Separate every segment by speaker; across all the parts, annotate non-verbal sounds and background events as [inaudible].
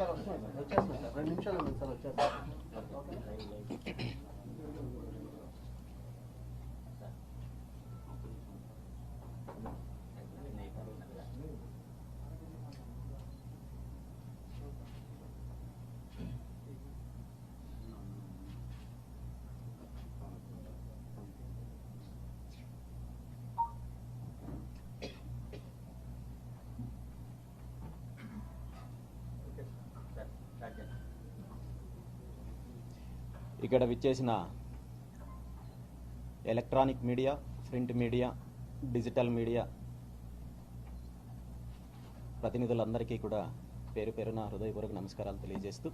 Speaker 1: Sir sir sir రెండు నిమిషాలు sir వచ్చేస్తాం
Speaker 2: ఇక్కడ విచ్చేసిన electronic media print media digital media ప్రతినిధులందరికీ కూడా పేరు పేరున హృదయపూర్వక నమస్కారాలు తెలియజేస్తూ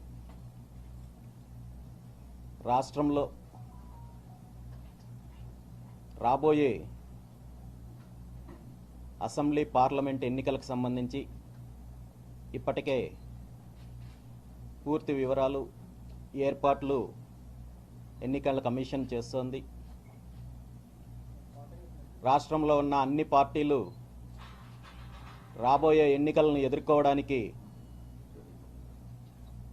Speaker 2: రాష్ట్రంలో రాబోయే అసెంబ్లీ పార్లమెంట్ ఎన్నికలకు సంబంధించి ఇప్పటికే పూర్తి వివరాలు ఏర్పాట్లు ఎన్నికల కమిషన్ చేస్తోంది. రాష్ట్రంలో ఉన్న అన్ని పార్టీలు రాబోయే ఎన్నికలను ఎదుర్కోవడానికి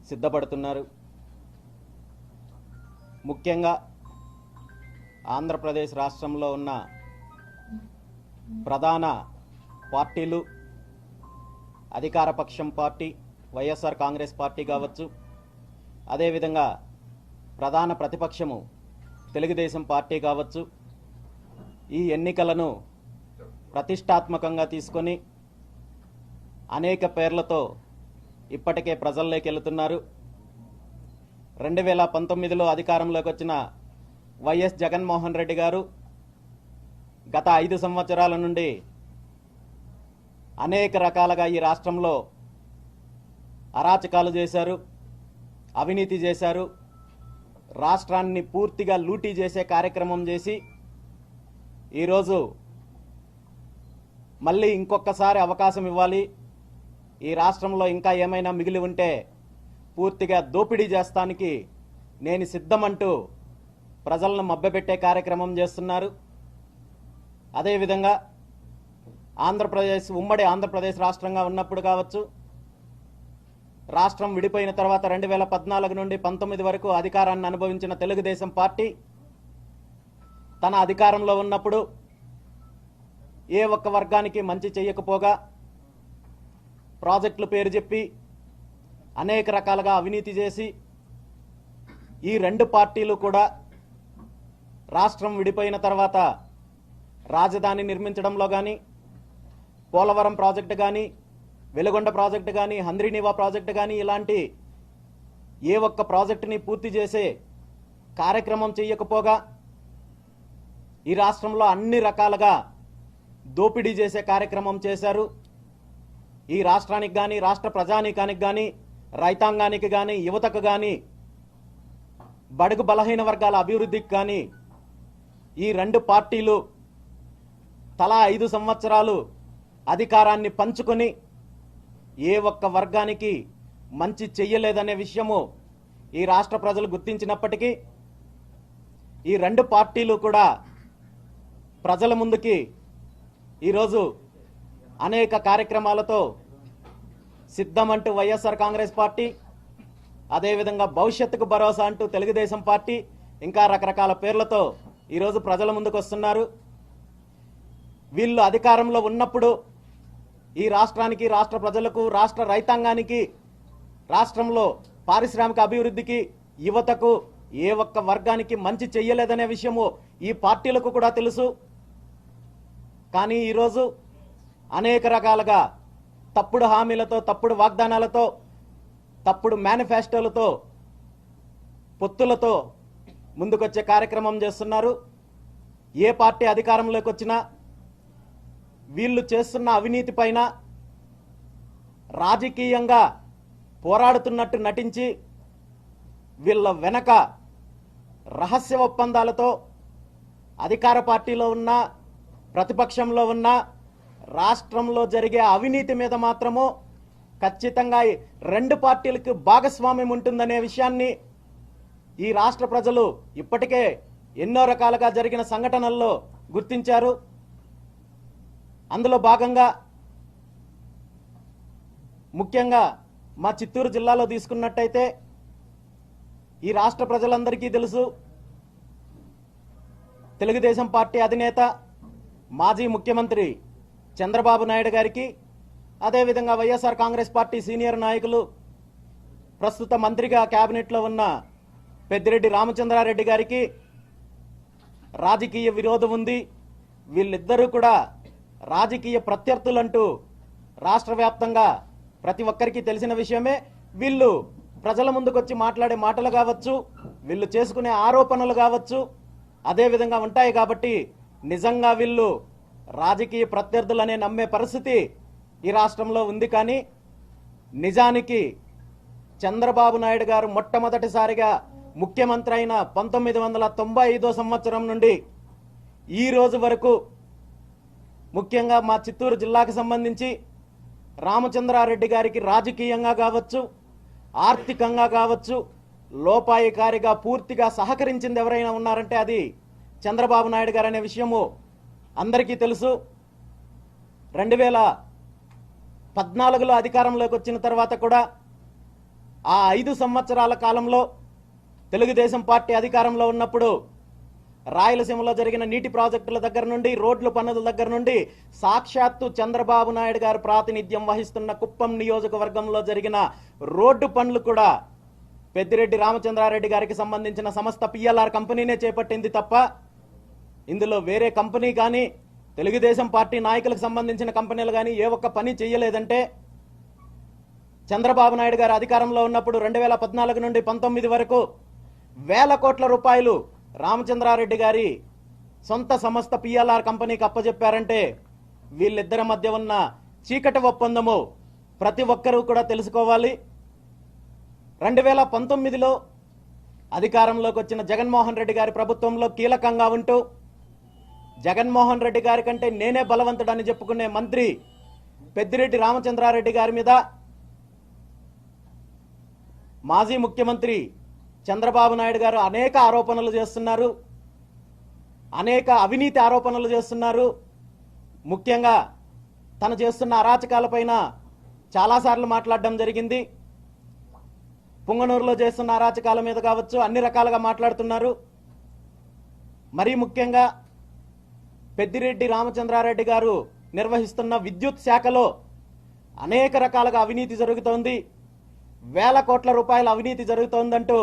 Speaker 2: సిద్ధపడుతున్నారు. ముఖ్యంగా ఆంధ్రప్రదేశ్ రాష్ట్రంలో ఉన్న ప్రధాన పార్టీలు అధికారపక్షం పార్టీ వైఎస్ఆర్ కాంగ్రెస్ పార్టీ కావచ్చు. అదేవిధంగా ప్రధాన ప్రతిపక్షము తెలుగుదేశం పార్టీ కావచ్చు. ఈ ఎన్నికలను ప్రతిష్టాత్మకంగా తీసుకొని అనేక పేర్లతో ఇప్పటికే ప్రజల్లోకి వెళుతున్నారు. రెండు వేల పంతొమ్మిదిలో అధికారంలోకి వచ్చిన వైఎస్ జగన్మోహన్ రెడ్డి గారు గత ఐదు సంవత్సరాల నుండి అనేక రకాలుగా ఈ రాష్ట్రంలో అరాచకాలు చేశారు అవినీతి చేశారు. రాష్ట్రాన్ని పూర్తిగా లూటీ చేసే కార్యక్రమం చేసి ఈరోజు మళ్ళీ ఇంకొకసారి అవకాశం ఇవ్వాలి. ఈ రాష్ట్రంలో ఇంకా ఏమైనా మిగిలి ఉంటే పూర్తిగా దోపిడీ చేస్తానికి నేను సిద్ధమంటూ ప్రజలను మభ్యపెట్టే కార్యక్రమం చేస్తున్నారు. అదేవిధంగా ఆంధ్రప్రదేశ్ ఉమ్మడి ఆంధ్రప్రదేశ్ రాష్ట్రంగా ఉన్నప్పుడు కావచ్చు రాష్ట్రం విడిపోయిన తర్వాత రెండు వేల పద్నాలుగు నుండి పంతొమ్మిది వరకు అధికారాన్ని అనుభవించిన తెలుగుదేశం పార్టీ తన అధికారంలో ఉన్నప్పుడు ఏ ఒక్క వర్గానికి మంచి చేయకపోగా ప్రాజెక్టులు పేరు చెప్పి అనేక రకాలుగా అవినీతి చేసి ఈ రెండు పార్టీలు కూడా రాష్ట్రం విడిపోయిన తర్వాత రాజధాని నిర్మించడంలో కానీ పోలవరం ప్రాజెక్టు కానీ వెలుగొండ ప్రాజెక్టు కానీ హంద్రీనివా ప్రాజెక్టు కానీ ఇలాంటి ఏ ఒక్క ప్రాజెక్టుని పూర్తి చేసే కార్యక్రమం చేయకపోగా ఈ రాష్ట్రంలో అన్ని రకాలుగా దోపిడీ చేసే కార్యక్రమం చేశారు. ఈ రాష్ట్రానికి కానీ రాష్ట్ర ప్రజానీకానికి కానీ రైతాంగానికి కానీ యువతకు కానీ బడుగు బలహీన వర్గాల అభివృద్ధికి కానీ ఈ రెండు పార్టీలు తలా ఐదు సంవత్సరాలు అధికారాన్ని పంచుకొని ఏ ఒక్క వర్గానికి మంచి చెయ్యలేదనే విషయము ఈ రాష్ట్ర ప్రజలు గుర్తించినప్పటికీ ఈ రెండు పార్టీలు కూడా ప్రజల ముందుకి ఈరోజు అనేక కార్యక్రమాలతో సిద్ధమంటూ వైఎస్ఆర్ కాంగ్రెస్ పార్టీ అదేవిధంగా భవిష్యత్తుకు భరోసా అంటూ తెలుగుదేశం పార్టీ ఇంకా రకరకాల పేర్లతో ఈరోజు ప్రజల ముందుకు వస్తున్నారు వీళ్ళు అధికారంలో ఉన్నప్పుడు ఈ రాష్ట్రానికి రాష్ట్ర ప్రజలకు రాష్ట్ర రైతాంగానికి రాష్ట్రంలో పారిశ్రామిక అభివృద్ధికి యువతకు ఏ ఒక్క వర్గానికి మంచి చెయ్యలేదనే విషయము ఈ పార్టీలకు కూడా తెలుసు. కానీ ఈరోజు అనేక రకాలుగా తప్పుడు హామీలతో తప్పుడు వాగ్దానాలతో తప్పుడు మేనిఫెస్టోలతో పొత్తులతో ముందుకొచ్చే కార్యక్రమం చేస్తున్నారు. ఏ పార్టీ అధికారంలోకి వచ్చినా వీళ్ళు చేస్తున్న అవినీతి పైన రాజకీయంగా పోరాడుతున్నట్టు నటించి వీళ్ళ వెనక రహస్య ఒప్పందాలతో అధికార పార్టీలో ఉన్న ప్రతిపక్షంలో ఉన్న రాష్ట్రంలో జరిగే అవినీతి మీద మాత్రము ఖచ్చితంగా ఈ రెండు పార్టీలకు భాగస్వామ్యం ఉంటుందనే విషయాన్ని ఈ రాష్ట్ర ప్రజలు ఇప్పటికే ఎన్నో రకాలుగా జరిగిన సంఘటనల్లో గుర్తించారు. అందులో భాగంగా ముఖ్యంగా మా చిత్తూరు జిల్లాలో తీసుకున్నట్టయితే ఈ రాష్ట్ర ప్రజలందరికీ తెలుసు తెలుగుదేశం పార్టీ అధినేత మాజీ ముఖ్యమంత్రి చంద్రబాబు నాయుడు గారికి అదేవిధంగా వైఎస్ఆర్ కాంగ్రెస్ పార్టీ సీనియర్ నాయకులు ప్రస్తుత మంత్రిగా క్యాబినెట్లో ఉన్న పెద్దిరెడ్డి రామచంద్రారెడ్డి గారికి రాజకీయ విరోధం ఉంది. వీళ్ళిద్దరూ కూడా రాజకీయ ప్రత్యర్థులంటూ రాష్ట్ర వ్యాప్తంగా ప్రతి ఒక్కరికి తెలిసిన విషయమే వీళ్ళు ప్రజల ముందుకొచ్చి మాట్లాడే మాటలు కావచ్చు వీళ్ళు చేసుకునే ఆరోపణలు కావచ్చు అదే విధంగా ఉంటాయి కాబట్టి నిజంగా వీళ్ళు రాజకీయ ప్రత్యర్థులనే నమ్మే పరిస్థితి ఈ రాష్ట్రంలో ఉంది కానీ నిజానికి చంద్రబాబు నాయుడు గారు మొట్టమొదటిసారిగా ముఖ్యమంత్రి అయిన పంతొమ్మిది వందల తొంభై ఐదో సంవత్సరం నుండి ఈ రోజు వరకు ముఖ్యంగా మా చిత్తూరు జిల్లాకు సంబంధించి రామచంద్రారెడ్డి గారికి రాజకీయంగా కావచ్చు ఆర్థికంగా కావచ్చు లోపాయికారిగా పూర్తిగా సహకరించింది ఎవరైనా ఉన్నారంటే అది చంద్రబాబు నాయుడు గారు అనే విషయము అందరికీ తెలుసు. రెండు వేల పద్నాలుగులో అధికారంలోకి వచ్చిన తర్వాత కూడా ఆ ఐదు సంవత్సరాల కాలంలో తెలుగుదేశం పార్టీ అధికారంలో ఉన్నప్పుడు రాయలసీమలో జరిగిన నీటి ప్రాజెక్టుల దగ్గర నుండి రోడ్ల పనుల దగ్గర నుండి సాక్షాత్తు చంద్రబాబు నాయుడు గారు ప్రాతినిధ్యం వహిస్తున్న కుప్పం నియోజకవర్గంలో జరిగిన రోడ్డు పనులు కూడా పెద్దిరెడ్డి రామచంద్రారెడ్డి గారికి సంబంధించిన సంస్థ పిఎల్ఆర్ కంపెనీనే చేపట్టింది తప్ప ఇందులో వేరే కంపెనీ కానీ తెలుగుదేశం పార్టీ నాయకులకు సంబంధించిన కంపెనీలు కానీ ఏ ఒక్క పని చేయలేదంటే చంద్రబాబు నాయుడు గారు అధికారంలో ఉన్నప్పుడు రెండు వేల పద్నాలుగు నుండి పంతొమ్మిది వరకు వేల కోట్ల రూపాయలు రామచంద్రారెడ్డి గారి సొంత సంస్థ పిఎల్ఆర్ కంపెనీకి అప్పజెప్పారంటే వీళ్ళిద్దరి మధ్య ఉన్న చీకటి ఒప్పందము ప్రతి ఒక్కరూ కూడా తెలుసుకోవాలి. రెండు వేల పంతొమ్మిదిలో అధికారంలోకి వచ్చిన జగన్మోహన్ రెడ్డి గారి ప్రభుత్వంలో కీలకంగా ఉంటూ జగన్మోహన్ రెడ్డి గారి కంటే నేనే బలవంతుడని చెప్పుకునే మంత్రి పెద్దిరెడ్డి రామచంద్రారెడ్డి గారి మీద మాజీ ముఖ్యమంత్రి చంద్రబాబు నాయుడు గారు అనేక ఆరోపణలు చేస్తున్నారు. అనేక అవినీతి ఆరోపణలు చేస్తున్నారు. ముఖ్యంగా తను చేస్తున్న అరాచకాలపైన చాలాసార్లు మాట్లాడడం జరిగింది. పుంగనూరులో చేస్తున్న అరాచకాల మీద కావచ్చు అన్ని రకాలుగా మాట్లాడుతున్నారు. మరీ ముఖ్యంగా పెద్దిరెడ్డి రామచంద్రారెడ్డి గారు నిర్వహిస్తున్న విద్యుత్ శాఖలో అనేక రకాలుగా అవినీతి జరుగుతోంది. వేల కోట్ల రూపాయల అవినీతి జరుగుతోందంటూ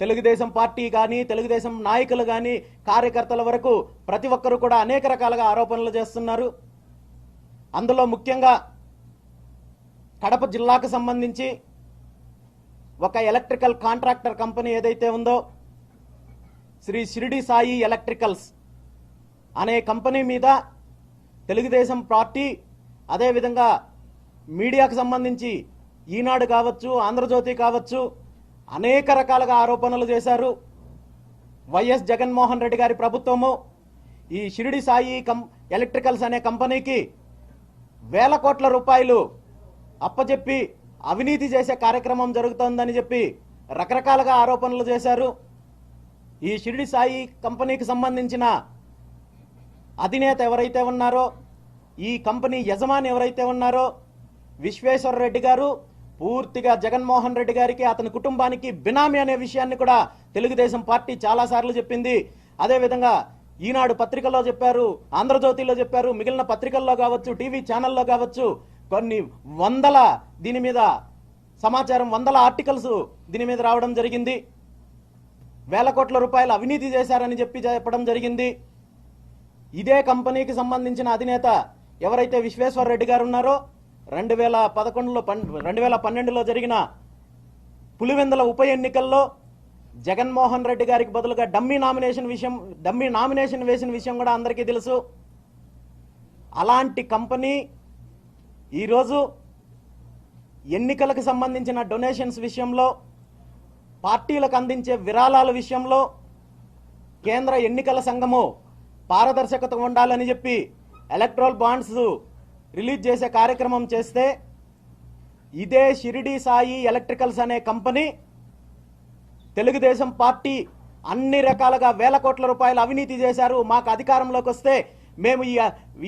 Speaker 2: తెలుగుదేశం పార్టీ కానీ తెలుగుదేశం నాయకులు కానీ కార్యకర్తల వరకు ప్రతి ఒక్కరూ కూడా అనేక రకాలుగా ఆరోపణలు చేస్తున్నారు. అందులో ముఖ్యంగా కడప జిల్లాకు సంబంధించి ఒక ఎలక్ట్రికల్ కాంట్రాక్టర్ కంపెనీ ఏదైతే ఉందో శ్రీ షిరిడి సాయి ఎలక్ట్రికల్స్ అనే కంపెనీ మీద తెలుగుదేశం పార్టీ అదేవిధంగా మీడియాకు సంబంధించి ఈనాడు కావచ్చు ఆంధ్రజ్యోతి కావచ్చు అనేక రకాలుగా ఆరోపణలు చేశారు. వైఎస్ జగన్మోహన్ రెడ్డి గారి ప్రభుత్వము ఈ షిరిడి సాయి కం ఎలక్ట్రికల్స్ అనే కంపెనీకి వేల కోట్ల రూపాయలు అప్పచెప్పి అవినీతి చేసే కార్యక్రమం జరుగుతోందని చెప్పి రకరకాలుగా ఆరోపణలు చేశారు. ఈ షిరిడి సాయి కంపెనీకి సంబంధించిన అధినేత ఎవరైతే ఉన్నారో ఈ కంపెనీ యజమాని ఎవరైతే ఉన్నారో విశ్వేశ్వర రెడ్డి గారు పూర్తిగా జగన్మోహన్ రెడ్డి గారికి అతని కుటుంబానికి బినామీ అనే విషయాన్ని కూడా తెలుగుదేశం పార్టీ చాలా సార్లు చెప్పింది అదేవిధంగా ఈనాడు పత్రికలో చెప్పారు ఆంధ్రజ్యోతిలో చెప్పారు మిగిలిన పత్రికల్లో కావచ్చు టీవీ ఛానల్లో కావచ్చు కొన్ని వందల దీని మీద సమాచారం వందల ఆర్టికల్స్ దీని మీద రావడం జరిగింది. వేల కోట్ల రూపాయలు అవినీతి చేశారని చెప్పి చెప్పడం జరిగింది. ఇదే కంపెనీకి సంబంధించిన అధినేత ఎవరైతే విశ్వేశ్వర రెడ్డి గారు ఉన్నారో రెండు వేల పదకొండులో రెండు వేల పన్నెండులో జరిగిన పులివెందుల ఉప ఎన్నికల్లో జగన్మోహన్ రెడ్డి గారికి బదులుగా డమ్మీ నామినేషన్ విషయం డమ్మీ నామినేషన్ వేసిన విషయం కూడా అందరికీ తెలుసు. అలాంటి కంపెనీ ఈరోజు ఎన్నికలకు సంబంధించిన డొనేషన్స్ విషయంలో పార్టీలకు అందించే విరాళాల విషయంలో కేంద్ర ఎన్నికల సంఘము పారదర్శకత ఉండాలని చెప్పి ఎలక్ట్రల్ బాండ్స్ రిలీజ్ చేసే కార్యక్రమం చేస్తే ఇదే షిరిడి సాయి ఎలక్ట్రికల్స్ అనే కంపెనీ తెలుగుదేశం పార్టీ అన్ని రకాలుగా వేల కోట్ల రూపాయలు అవినీతి చేశారు. మాకు అధికారంలోకి వస్తే మేము ఈ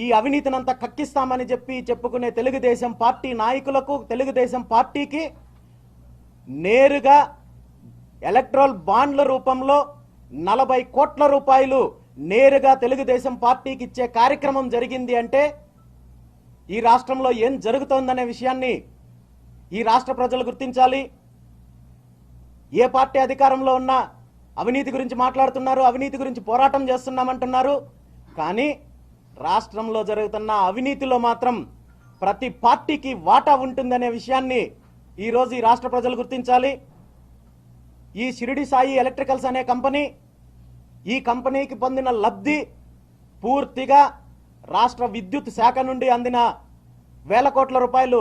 Speaker 2: ఈ అవినీతినంతా కక్కిస్తామని చెప్పి చెప్పుకునే తెలుగుదేశం పార్టీ నాయకులకు తెలుగుదేశం పార్టీకి నేరుగా ఎలక్ట్రల్ బాండ్ల రూపంలో నలభై కోట్ల రూపాయలు నేరుగా తెలుగుదేశం పార్టీకి ఇచ్చే కార్యక్రమం జరిగింది అంటే ఈ రాష్ట్రంలో ఏం జరుగుతోందనే విషయాన్ని ఈ రాష్ట్ర ప్రజలు గుర్తించాలి. ఏ పార్టీ అధికారంలో ఉన్నా అవినీతి గురించి మాట్లాడుతున్నారు అవినీతి గురించి పోరాటం చేస్తున్నామంటున్నారు. కానీ రాష్ట్రంలో జరుగుతున్న అవినీతిలో మాత్రం ప్రతి పార్టీకి వాటా ఉంటుందనే విషయాన్ని ఈరోజు ఈ రాష్ట్ర ప్రజలు గుర్తించాలి. ఈ షిరిడి సాయి ఎలక్ట్రికల్స్ అనే కంపెనీ ఈ కంపెనీకి పొందిన లబ్ధి పూర్తిగా రాష్ట్ర విద్యుత్ శాఖ నుండి అందిన వేల కోట్ల రూపాయలు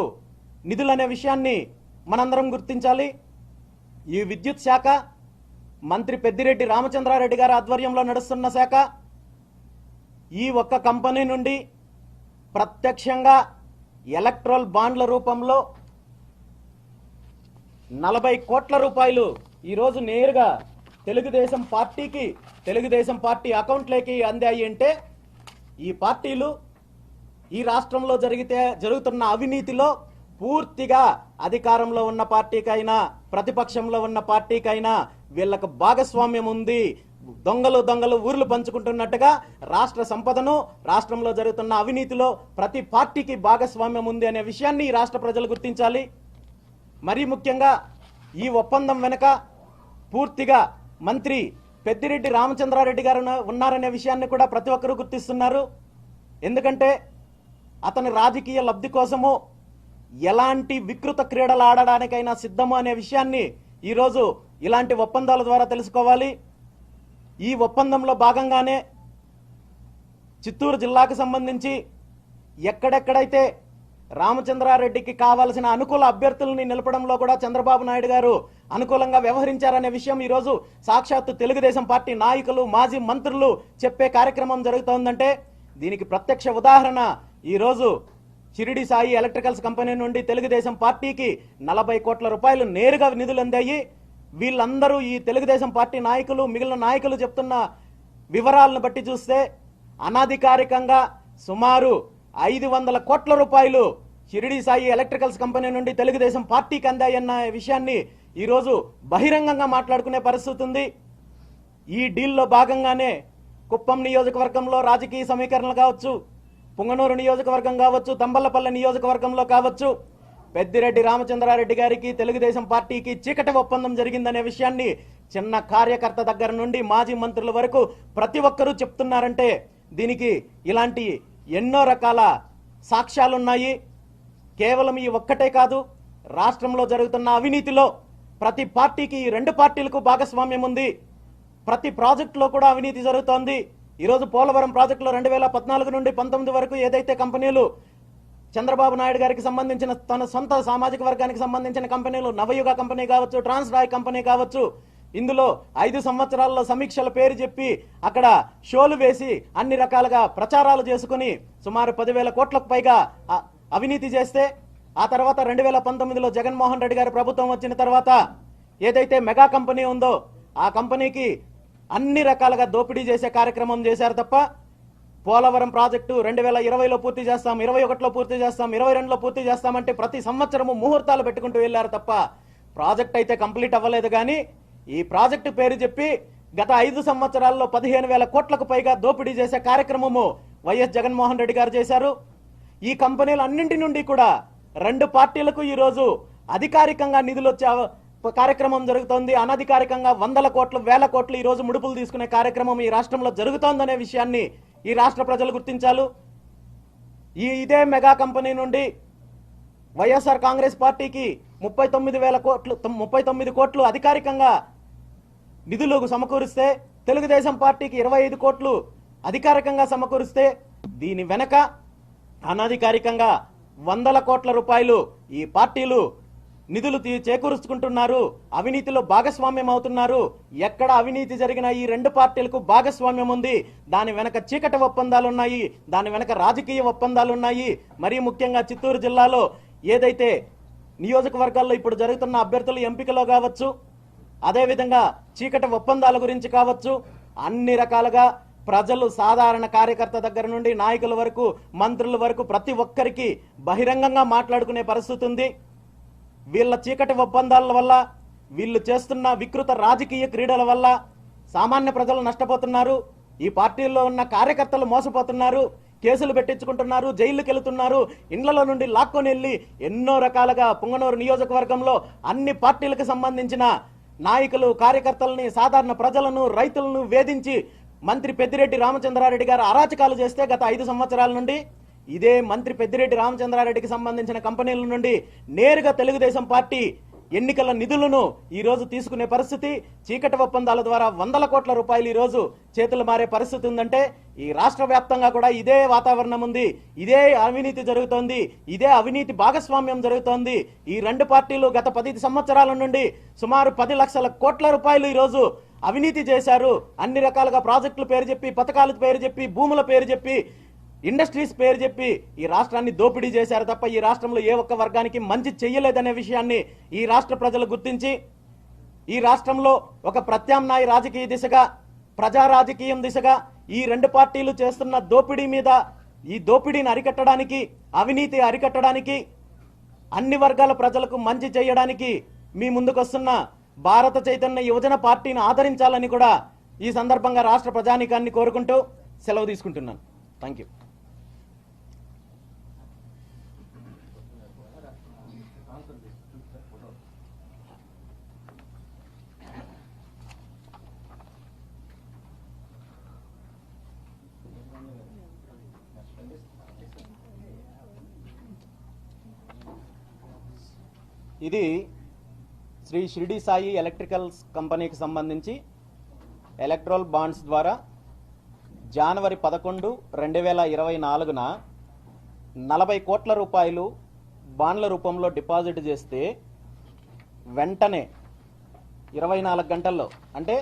Speaker 2: నిధులనే విషయాన్ని మనందరం గుర్తించాలి. ఈ విద్యుత్ శాఖ మంత్రి పెద్దిరెడ్డి రామచంద్రారెడ్డి గారి ఆధ్వర్యంలో నడుస్తున్న శాఖ. ఈ ఒక్క కంపెనీ నుండి ప్రత్యక్షంగా ఎలక్ట్రల్ బాండ్ల రూపంలో నలభై కోట్ల రూపాయలు ఈరోజు నేరుగా తెలుగుదేశం పార్టీకి తెలుగుదేశం పార్టీ అకౌంట్లోకి అందాయి అంటే ఈ పార్టీలు ఈ రాష్ట్రంలో జరిగితే జరుగుతున్న అవినీతిలో పూర్తిగా అధికారంలో ఉన్న పార్టీకైనా ప్రతిపక్షంలో ఉన్న పార్టీకైనా వీళ్ళకు భాగస్వామ్యం ఉంది. దొంగలు దొంగలు ఊర్లు పంచుకుంటున్నట్టుగా రాష్ట్ర సంపదను రాష్ట్రంలో జరుగుతున్న అవినీతిలో ప్రతి పార్టీకి భాగస్వామ్యం ఉంది అనే విషయాన్ని ఈ రాష్ట్ర ప్రజలు గుర్తించాలి. మరీ ముఖ్యంగా ఈ ఒప్పందం వెనుక పూర్తిగా మంత్రి పెద్దిరెడ్డి రామచంద్రారెడ్డి గారు ఉన్నారనే విషయాన్ని కూడా ప్రతి ఒక్కరూ గుర్తిస్తున్నారు. ఎందుకంటే అతని రాజకీయ లబ్ధి కోసము ఎలాంటి వికృత క్రీడలు ఆడడానికైనా సిద్ధము అనే విషయాన్ని ఈరోజు ఇలాంటి ఒప్పందాల ద్వారా తెలుసుకోవాలి. ఈ ఒప్పందంలో భాగంగానే చిత్తూరు జిల్లాకు సంబంధించి ఎక్కడెక్కడైతే రామచంద్రారెడ్డికి కావాల్సిన అనుకూల అభ్యర్థులని నిలపడంలో కూడా చంద్రబాబు నాయుడు గారు అనుకూలంగా వ్యవహరించారనే విషయం ఈరోజు సాక్షాత్తు తెలుగుదేశం పార్టీ నాయకులు మాజీ మంత్రులు చెప్పే కార్యక్రమం జరుగుతోందంటే దీనికి ప్రత్యక్ష ఉదాహరణ ఈరోజు షిరిడి సాయి ఎలక్ట్రికల్స్ కంపెనీ నుండి తెలుగుదేశం పార్టీకి నలభై కోట్ల రూపాయలు నేరుగా నిధులు అందాయి. వీళ్ళందరూ ఈ తెలుగుదేశం పార్టీ నాయకులు మిగిలిన నాయకులు చెప్తున్న వివరాలను బట్టి చూస్తే అనధికారికంగా సుమారు ఐదు వందల కోట్ల రూపాయలు షిరిడి సాయి ఎలక్ట్రికల్స్ కంపెనీ నుండి తెలుగుదేశం పార్టీకి అందాయన్న విషయాన్ని ఈరోజు బహిరంగంగా మాట్లాడుకునే పరిస్థితి ఉంది. ఈ డీల్లో భాగంగానే కుప్పం నియోజకవర్గంలో రాజకీయ సమీకరణలు కావచ్చు పుంగనూరు నియోజకవర్గం కావచ్చు తంబల్లపల్లె నియోజకవర్గంలో కావచ్చు పెద్దిరెడ్డి రామచంద్రారెడ్డి గారికి తెలుగుదేశం పార్టీకి చీకటి ఒప్పందం జరిగిందనే విషయాన్ని చిన్న కార్యకర్త దగ్గర నుండి మాజీ మంత్రుల వరకు ప్రతి ఒక్కరూ చెప్తున్నారంటే దీనికి ఇలాంటి ఎన్నో రకాల సాక్ష్యాలున్నాయి. కేవలం ఈ ఒక్కటే కాదు రాష్ట్రంలో జరుగుతున్న అవినీతిలో ప్రతి పార్టీకి ఈ రెండు పార్టీలకు భాగస్వామ్యం ఉంది. ప్రతి ప్రాజెక్టులో కూడా అవినీతి జరుగుతోంది. ఈరోజు పోలవరం ప్రాజెక్టులో రెండు వేల పద్నాలుగు నుండి పంతొమ్మిది వరకు ఏదైతే కంపెనీలు చంద్రబాబు నాయుడు గారికి సంబంధించిన తన సొంత సామాజిక వర్గానికి సంబంధించిన కంపెనీలు నవయుగ కంపెనీ కావచ్చు ట్రాన్స్రాయ్ కంపెనీ కావచ్చు ఇందులో ఐదు సంవత్సరాల్లో సమీక్షల పేరు చెప్పి అక్కడ షోలు వేసి అన్ని రకాలుగా ప్రచారాలు చేసుకుని సుమారు పదివేల కోట్లకు పైగా అవినీతి చేస్తే ఆ తర్వాత రెండు వేల పంతొమ్మిదిలో జగన్మోహన్ రెడ్డి గారి ప్రభుత్వం వచ్చిన తర్వాత ఏదైతే మెగా కంపెనీ ఉందో ఆ కంపెనీకి అన్ని రకాలుగా దోపిడీ చేసే కార్యక్రమం చేశారు తప్ప పోలవరం ప్రాజెక్టు రెండు వేల ఇరవైలో పూర్తి చేస్తాం ఇరవై ఒకటిలో పూర్తి చేస్తాం ఇరవై రెండులో పూర్తి చేస్తామంటే ప్రతి సంవత్సరము ముహూర్తాలు పెట్టుకుంటూ వెళ్ళారు తప్ప ప్రాజెక్ట్ అయితే కంప్లీట్ అవ్వలేదు కానీ ఈ ప్రాజెక్టు పేరు చెప్పి గత ఐదు సంవత్సరాల్లో పదిహేను వేల కోట్లకు పైగా దోపిడీ చేసే కార్యక్రమము వైఎస్ జగన్మోహన్ రెడ్డి గారు చేశారు. ఈ కంపెనీలు అన్నింటి నుండి కూడా రెండు పార్టీలకు ఈరోజు అధికారికంగా నిధులు వచ్చే కార్యక్రమం జరుగుతోంది. అనధికారికంగా వందల కోట్లు వేల కోట్లు ఈరోజు ముడుపులు తీసుకునే కార్యక్రమం ఈ రాష్ట్రంలో జరుగుతోందనే విషయాన్ని ఈ రాష్ట్ర ప్రజలు గుర్తించాలి ఈ ఇదే మెగా కంపెనీ నుండి వైఎస్ఆర్ కాంగ్రెస్ పార్టీకి ముప్పై తొమ్మిది వేల కోట్లు ముప్పై తొమ్మిది కోట్లు అధికారికంగా నిధులు సమకూరిస్తే తెలుగుదేశం పార్టీకి ఇరవై ఐదు కోట్లు అధికారికంగా సమకూరిస్తే దీని వెనక అనధికారికంగా వందల కోట్ల రూపాయలు ఈ పార్టీలు నిధులు తీ- అవినీతిలో భాగస్వామ్యం అవుతున్నారు. ఎక్కడ అవినీతి జరిగిన ఈ రెండు పార్టీలకు భాగస్వామ్యం ఉంది. దాని వెనక చీకటి ఒప్పందాలు ఉన్నాయి దాని వెనక రాజకీయ ఒప్పందాలు ఉన్నాయి మరీ ముఖ్యంగా చిత్తూరు జిల్లాలో ఏదైతే నియోజకవర్గాల్లో ఇప్పుడు జరుగుతున్న అభ్యర్థుల ఎంపికలో కావచ్చు అదేవిధంగా చీకటి ఒప్పందాల గురించి కావచ్చు అన్ని రకాలుగా ప్రజలు సాధారణ కార్యకర్త దగ్గర నుండి నాయకుల వరకు మంత్రుల వరకు ప్రతి ఒక్కరికి బహిరంగంగా మాట్లాడుకునే పరిస్థితి ఉంది. వీళ్ళ చీకటి ఒప్పందాల వల్ల వీళ్ళు చేస్తున్న వికృత రాజకీయ క్రీడల వల్ల సామాన్య ప్రజలు నష్టపోతున్నారు. ఈ పార్టీల్లో ఉన్న కార్యకర్తలు మోసపోతున్నారు కేసులు పెట్టించుకుంటున్నారు జైళ్ళకి వెళుతున్నారు ఇండ్లలో నుండి లాక్కొని వెళ్ళి ఎన్నో రకాలుగా పుంగనూరు నియోజకవర్గంలో అన్ని పార్టీలకు సంబంధించిన నాయకులు కార్యకర్తలని సాధారణ ప్రజలను రైతులను వేధించి మంత్రి పెద్దిరెడ్డి రామచంద్రారెడ్డి గారు అరాచకాలు చేస్తే గత ఐదు సంవత్సరాల నుండి ఇదే మంత్రి పెద్దిరెడ్డి రామచంద్రారెడ్డికి సంబంధించిన కంపెనీల నుండి నేరుగా తెలుగుదేశం పార్టీ ఎన్నికల నిధులను ఈరోజు తీసుకునే పరిస్థితి చీకటి ఒప్పందాల ద్వారా వందల కోట్ల రూపాయలు ఈరోజు చేతులు మారే పరిస్థితి ఉందంటే ఈ రాష్ట్ర వ్యాప్తంగా కూడా ఇదే వాతావరణం ఉంది ఇదే అవినీతి జరుగుతోంది ఇదే అవినీతి భాగస్వామ్యం జరుగుతోంది. ఈ రెండు పార్టీలు గత పది సంవత్సరాల నుండి సుమారు పది లక్షల కోట్ల రూపాయలు ఈరోజు అవినీతి చేశారు. అన్ని రకాలుగా ప్రాజెక్టుల పేరు చెప్పి పథకాల పేరు చెప్పి భూముల పేరు చెప్పి ఇండస్ట్రీస్ పేరు చెప్పి ఈ రాష్ట్రాన్ని దోపిడీ చేశారు తప్ప ఈ రాష్ట్రంలో ఏ ఒక్క వర్గానికి మంచి చెయ్యలేదనే విషయాన్ని ఈ రాష్ట్ర ప్రజలు గుర్తించి ఈ రాష్ట్రంలో ఒక ప్రత్యామ్నాయ రాజకీయ దిశగా ప్రజా రాజకీయం దిశగా ఈ రెండు పార్టీలు చేస్తున్న దోపిడీ మీద ఈ దోపిడీని అరికట్టడానికి అవినీతి అరికట్టడానికి అన్ని వర్గాల ప్రజలకు మంచి చేయడానికి మీ ముందుకొస్తున్న భారత చైతన్య యువజన పార్టీని ఆదరించాలని కూడా ఈ సందర్భంగా రాష్ట్ర ప్రజానికాన్ని కోరుకుంటూ సెలవు తీసుకుంటున్నాను. థ్యాంక్ యూ ఇది శ్రీ షిరిడి సాయి ఎలక్ట్రికల్స్ కంపెనీకి సంబంధించి ఎలక్ట్రోల్ బాండ్స్ ద్వారా జనవరి పదకొండు రెండు వేల ఇరవై నాలుగున నలభై కోట్ల రూపాయలు బాండ్ల రూపంలో డిపాజిట్ చేస్తే వెంటనే ఇరవై నాలుగు గంటల్లో అంటే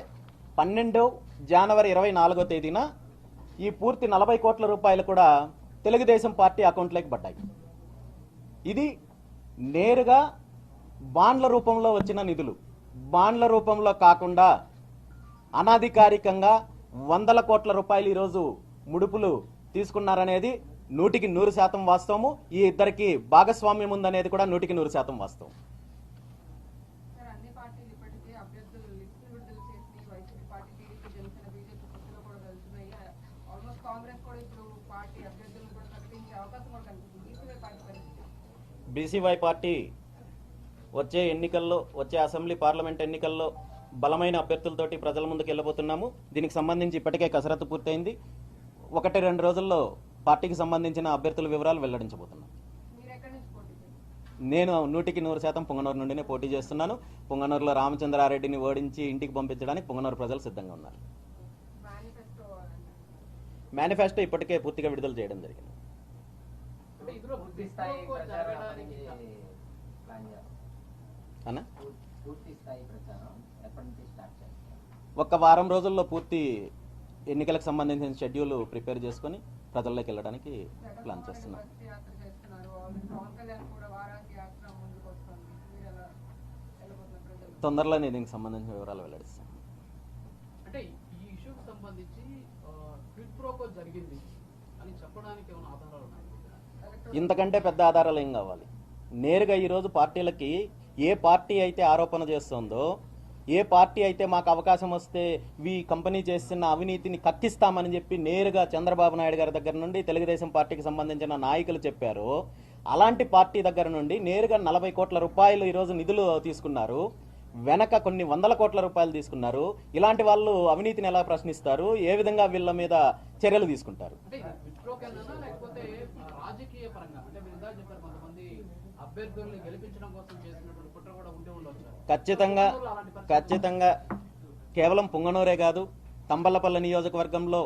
Speaker 2: పన్నెండు జనవరి ఇరవై నాలుగో తేదీన ఈ పూర్తి నలభై కోట్ల రూపాయలు కూడా తెలుగుదేశం పార్టీ అకౌంట్లోకి పడ్డాయి. ఇది నేరుగా బాండ్ల రూపంలో వచ్చిన నిధులు. బాండ్ల రూపంలో కాకుండా అనాధికారికంగా వందల కోట్ల రూపాయలు ఈరోజు ముడుపులు తీసుకున్నారనేది నూటికి నూరు శాతం వాస్తవము. ఈ ఇద్దరికి భాగస్వామ్యం ఉందనేది కూడా నూటికి నూరు శాతం వాస్తవం.
Speaker 3: బీసీవై పార్టీ
Speaker 2: వచ్చే ఎన్నికల్లో వచ్చే అసెంబ్లీ పార్లమెంట్ ఎన్నికల్లో బలమైన అభ్యర్థులతోటి ప్రజల ముందుకు వెళ్ళబోతున్నాము. దీనికి సంబంధించి ఇప్పటికే కసరత్తు పూర్తయింది. ఒకటి రెండు రోజుల్లో పార్టీకి సంబంధించిన అభ్యర్థుల వివరాలు వెల్లడించబోతున్నాం. నేను నూటికి నూరు శాతం పొంగనూరు నుండినే పోటీ చేస్తున్నాను. పొంగనూరులో రామచంద్రారెడ్డిని ఓడించి ఇంటికి పంపించడానికి పొంగనూరు ప్రజలు సిద్ధంగా ఉన్నారు.
Speaker 3: మేనిఫెస్టో
Speaker 2: మేనిఫెస్టో ఇప్పటికే పూర్తిగా విడుదల చేయడం జరిగింది. అన్న ఒక్క వారం రోజుల్లో పూర్తి ఎన్నికలకు సంబంధించిన షెడ్యూల్ ప్రిపేర్ చేసుకొని ప్రజల్లోకి వెళ్ళడానికి ప్లాన్ చేస్తున్నాం. తొందరలోనే దీనికి సంబంధించిన వివరాలు వెల్లడిస్తాం.
Speaker 4: అంటే ఈ ఇష్యూకి సంబంధించి క్విడ్ ప్రోకో జరిగింది అని చెప్పడానికి ఏమైనా ఆధారాలు ఉన్నాయి?
Speaker 2: ఇంతకంటే పెద్ద ఆధారాలు ఏం కావాలి? నేరుగా ఈరోజు పార్టీలకి ఏ పార్టీ అయితే ఆరోపణ చేస్తుందో ఏ పార్టీ అయితే మాకు అవకాశం వస్తే ఈ కంపెనీ చేస్తున్న అవినీతిని కక్కిస్తామని చెప్పి నేరుగా చంద్రబాబు నాయుడు గారి దగ్గర నుండి తెలుగుదేశం పార్టీకి సంబంధించిన నాయకులు చెప్పారు. అలాంటి పార్టీ దగ్గర నుండి నేరుగా నలభై కోట్ల రూపాయలు ఈరోజు నిధులు తీసుకున్నారు. వెనక కొన్ని వందల కోట్ల రూపాయలు తీసుకున్నారు. ఇలాంటి వాళ్ళు అవినీతిని ఎలా ప్రశ్నిస్తారు? ఏ విధంగా వీళ్ళ మీద చర్యలు తీసుకుంటారు?
Speaker 4: అభ్యర్థుల్ని గెలిపించడం కోసం
Speaker 2: ఖచ్చితంగా ఖచ్చితంగా కేవలం పుంగనూరే కాదు తంబలపల్లి నియోజకవర్గంలో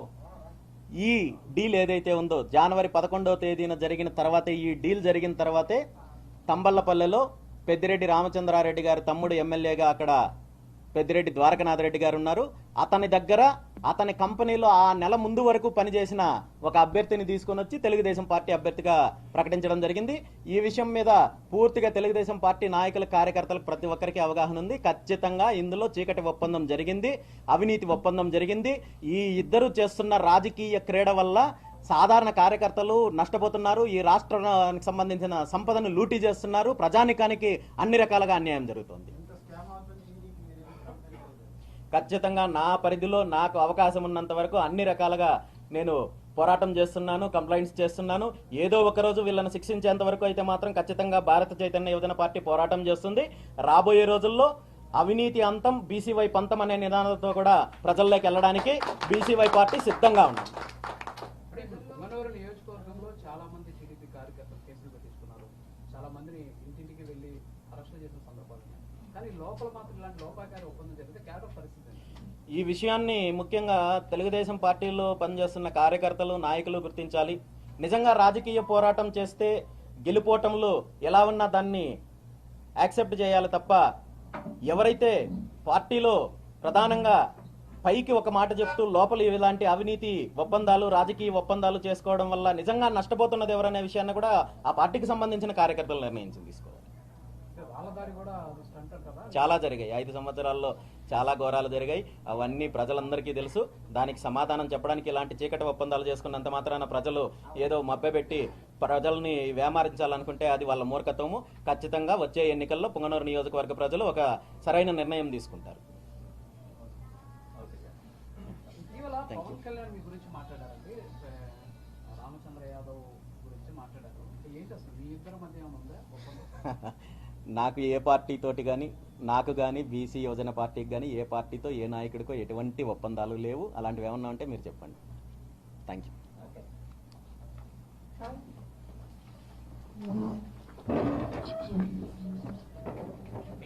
Speaker 2: ఈ డీల్ ఏదైతే ఉందో జనవరి పదకొండవ తేదీన జరిగిన తర్వాతే ఈ డీల్ జరిగిన తర్వాతే తంబల్లపల్లెలో పెద్దిరెడ్డి రామచంద్రారెడ్డి గారి తమ్ముడు ఎమ్మెల్యేగా అక్కడ పెద్దిరెడ్డి ద్వారకనాథ్ రెడ్డి గారు ఉన్నారు. అతని దగ్గర అతని కంపెనీలో ఆ నెల ముందు వరకు పనిచేసిన ఒక అభ్యర్థిని తీసుకొని వచ్చి తెలుగుదేశం పార్టీ అభ్యర్థిగా ప్రకటించడం జరిగింది. ఈ విషయం మీద పూర్తిగా తెలుగుదేశం పార్టీ నాయకుల కార్యకర్తలకు ప్రతి ఒక్కరికి అవగాహన ఉంది. ఖచ్చితంగా ఇందులో చీకటి ఒప్పందం జరిగింది అవినీతి ఒప్పందం జరిగింది. ఈ ఇద్దరు చేస్తున్న రాజకీయ క్రీడ వల్ల సాధారణ కార్యకర్తలు నష్టపోతున్నారు. ఈ రాష్ట్రానికి సంబంధించిన సంపదను లూటీ చేస్తున్నారు. ప్రజానికానికి అన్ని రకాలుగా అన్యాయం జరుగుతోంది. ఖచ్చితంగా నా పరిధిలో నాకు అవకాశం ఉన్నంత వరకు అన్ని రకాలుగా నేను పోరాటం చేస్తున్నాను కంప్లైంట్స్ చేస్తున్నాను. ఏదో ఒక రోజు వీళ్ళని శిక్షించేంత వరకు అయితే మాత్రం ఖచ్చితంగా భారత చైతన్య యువజన పార్టీ పోరాటం చేస్తుంది. రాబోయే రోజుల్లో అవినీతి అంతం బీసీవై పంతం అనే నిదానంతో కూడా ప్రజల్లోకి వెళ్ళడానికి బీసీవై పార్టీ సిద్ధంగా ఉంది.
Speaker 4: చాలా మందిని ఇంటింటికి వెళ్ళి అరెస్ట్ చేసిన సందర్భాలు
Speaker 2: ఈ విషయాన్ని ముఖ్యంగా తెలుగుదేశం పార్టీలో పనిచేస్తున్న కార్యకర్తలు నాయకులు గుర్తించాలి. నిజంగా రాజకీయ పోరాటం చేస్తే గెలుపోటంలో ఎలా ఉన్నా దాన్ని యాక్సెప్ట్ చేయాలి తప్ప ఎవరైతే పార్టీలో ప్రధానంగా పైకి ఒక మాట చెప్తూ లోపల ఇలాంటి అవినీతి ఒప్పందాలు రాజకీయ ఒప్పందాలు చేసుకోవడం వల్ల నిజంగా నష్టపోతున్నది ఎవరనే విషయాన్ని కూడా ఆ పార్టీకి సంబంధించిన కార్యకర్తలు నిర్ణయించి తీసుకోవాలి
Speaker 4: అంటే వాళ్ళ దారి కూడా అది స్టంట్ కదా
Speaker 2: చాలా జరిగాయి. ఐదు సంవత్సరాల్లో చాలా ఘోరాలు జరిగాయి. అవన్నీ ప్రజలందరికీ తెలుసు. దానికి సమాధానం చెప్పడానికి ఇలాంటి చీకటి ఒప్పందాలు చేసుకున్నంత మాత్రాన ప్రజలు ఏదో మభ్యపెట్టి ప్రజల్ని వేమారించాలనుకుంటే అది వాళ్ళ మూర్ఖత్వము. ఖచ్చితంగా వచ్చే ఎన్నికల్లో పుంగనూరు నియోజకవర్గ ప్రజలు ఒక సరైన నిర్ణయం తీసుకుంటారు.
Speaker 4: ఇటీవల పవన్ కళ్యాణ్ మీ గురించి మాట్లాడారండి. ఏ, రామచంద్ర యాదవ్ గురించి మాట్లాడారు. ఏంటి అసలు? మీ ఇద్దరి మధ్య ఏమైనా ఉందా [laughs]
Speaker 2: నాకు ఏ పార్టీతోటి కానీ నాకు కానీ బీసీ యువజన పార్టీకి కానీ ఏ పార్టీతో ఏ నాయకుడికో ఎటువంటి ఒప్పందాలు లేవు. అలాంటివి ఏమన్నా ఉంటే మీరు చెప్పండి. Thank you Thank you.